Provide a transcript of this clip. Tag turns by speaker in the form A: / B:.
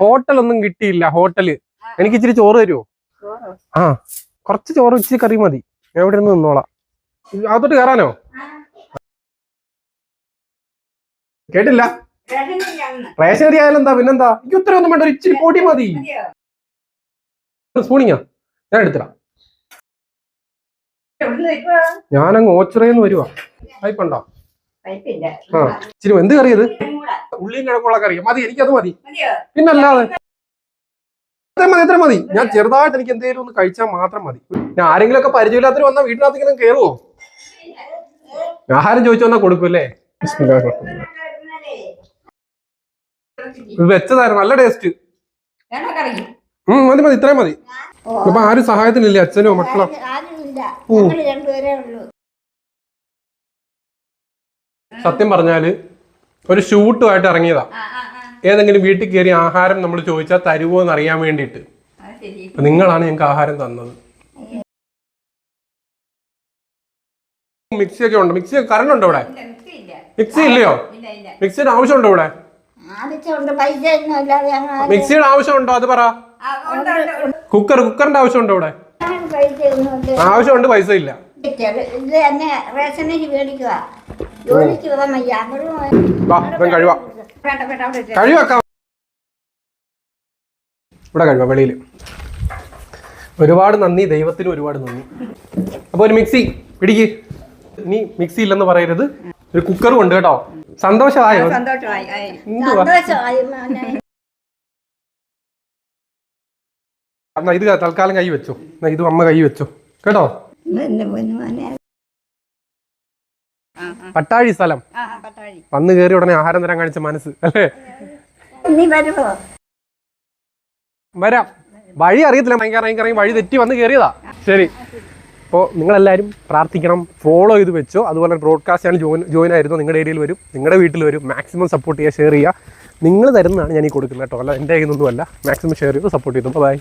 A: ഹോട്ടലൊന്നും കിട്ടിയില്ല ഹോട്ടൽ. എനിക്ക് ഇച്ചിരി ചോറ് തരുമോ ആ കുറച്ച് ചോറ് ഇച്ചിരി കറി മതി. ഞാൻ ഇവിടെ നിന്ന് നിന്നോളാം. അതോട്ട് അകത്തോട്ട് കയറാനോ കേട്ടില്ല? റേഷൻ അരി ആയാലും എന്താ പിന്നെന്താ? എനിക്ക് ഉത്തരം ഒന്നും വേണ്ട ഒരു ഇച്ചിരി പൊടി മതി. സ്പൂണിങ്ങാ. ഞാൻ എടുത്തിടാം ഞാനങ്ങ് ഓച്ചിറയെന്ന് വരുവാ. പൈപ്പുണ്ടോ? ആ ഇച്ചിരി എന്ത് കറി അത് ഉള്ളിയും കിഴക്കുള്ള കറി മതി എനിക്കത് മതി. പിന്നല്ലാതെ എത്ര മതി എത്ര മതി. ഞാൻ ചെറുതായിട്ട് എനിക്ക് എന്തെങ്കിലും ഒന്ന് കഴിച്ചാൽ മാത്രം മതി. ഞാൻ ആരെങ്കിലും ഒക്കെ പരിചയമില്ലാത്തവർ വന്നാൽ വീട്ടിനകത്ത് കയറുമോ ആഹാരം ചോദിച്ചു വന്നാൽ കൊടുക്കൂല്ലേ വെച്ചതായിരുന്നു നല്ല ടേസ്റ്റ്. മതി മതി ഇത്രയും മതി. അപ്പൊ ആരും സഹായത്തിനില്ലേ അച്ഛനോ മക്കളോ? സത്യം പറഞ്ഞാൽ ഒരു ഷൂട്ടുമായിട്ട് ഇറങ്ങിയതാ. ഏതെങ്കിലും വീട്ടിൽ കയറി ആഹാരം നമ്മൾ ചോദിച്ചാൽ തരുമോ എന്ന് അറിയാൻ വേണ്ടിയിട്ട് നിങ്ങളാണ് ഞങ്ങൾക്ക് ആഹാരം തന്നത്. മിക്സി ഒക്കെ ഉണ്ട്? മിക്സി കറണ്ട് ഉണ്ടോ ഇവിടെ? മിക്സി ഇല്ലയോ? മിക്സിയുടെ ആവശ്യമുണ്ടോ ഇവിടെ? മിക്സിയുടെ ആവശ്യമുണ്ടോ അത് പറ. കുക്കർ കുക്കറിന്റെ ആവശ്യമുണ്ടോ ഇവിടെ? ആവശ്യമുണ്ട് പൈസ ഇല്ല.
B: മേടിക്കുക ജോലിക്ക് പോകാൻ വയ്യ
A: കഴിവാ. കഴിവാക്കാം. ഇവിടെ കഴിവാ വെളിയിൽ ഒരുപാട് നന്ദി ദൈവത്തിന് ഒരുപാട് നന്ദി. അപ്പൊ ഒരു മിക്സി പിടിക്ക്. ഇനി മിക്സി ഇല്ലെന്ന് പറയരുത്. ഒരു കുക്കറും ഉണ്ട് കേട്ടോ. സന്തോഷമായോ. എന്നാ ഇത് തൽക്കാലം കൈ വെച്ചോ. എന്നാ ഇത് അമ്മ കൈ വെച്ചോ. കേട്ടോ. പട്ടാഴി സ്ഥലം. വന്നു കയറി ഉടനെ ആഹാരം തരാൻ കാണിച്ച മനസ്സ് അല്ലേ? വരാം. വഴി അറിയത്തില്ല ഭയങ്കര ഭയങ്കര വഴി തെറ്റി വന്ന് കയറിയതാ ശരി. അപ്പോൾ നിങ്ങളെല്ലാവരും പ്രാർത്ഥിക്കണം ഫോളോ ചെയ്ത് വെച്ചോ. അതുപോലെ ബ്രോഡ്കാസ്റ്റ് ചാനൽ ജോയിൻ ജോയിൻ ആയിരുന്നു. നിങ്ങളുടെ ഏരിയയിൽ വരും നിങ്ങളുടെ വീട്ടിൽ വരും. മാക്സിമം സപ്പോർട്ട് ചെയ്യുക ഷെയർ ചെയ്യുക നിങ്ങൾ തരുന്നതാണ് ഞാൻ ഈ കൊടുക്കുന്നത് കേട്ടോ. അല്ല എന്റെ കയ്യിൽ നിന്നൊന്നുമല്ല. മാക്സിമം ഷെയർ ചെയ്ത് സപ്പോർട്ട് ചെയ്തു. ബൈ